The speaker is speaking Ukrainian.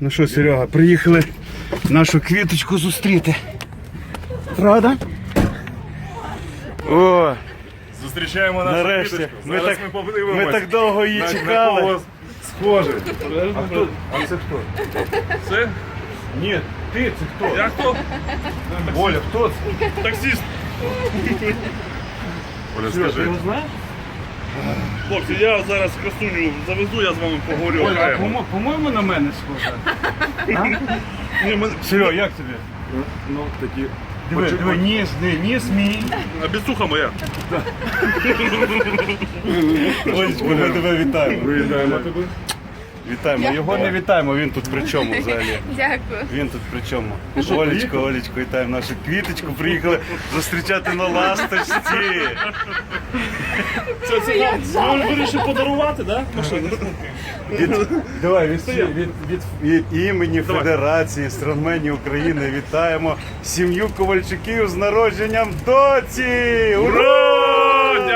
Ну що, Серега, приїхали нашу квіточку зустріти. Правда? О, Зустрічаємо нашу нарешті. квіточку. Ми Зараз так, ми подивимось. ми так довго її на- на чекали. кого Схоже. А хто? А це хто? Це? Ні, ти це хто? Я хто? Оля, хто це? Таксіст. Оля, Серега, ти скажи. його знаєш? Хлопці, я зараз красуню завезу, я з вами поговорю. Оля, а окремо. по-моєму на мене схоже. Ні, ми- як тобі? Ну, такі. Диви, диви, ніс, диви, ніс мій. А Біцуха моя. Олечко, ми тебе вітаємо. Виїдаємо тебе. Вітаємо. Його не вітаємо, він тут при чому взагалі? Дякую. Він тут при чому? Олечко, Олечко, вітаємо нашу квіточку. Приїхали зустрічати на ласточці. Це, це, ви вирішив подарувати, так? Да? Машину. Від, давай, від, від, від, від імені Федерації стронгменів України вітаємо сім'ю Ковальчуків з народженням доці! Ура!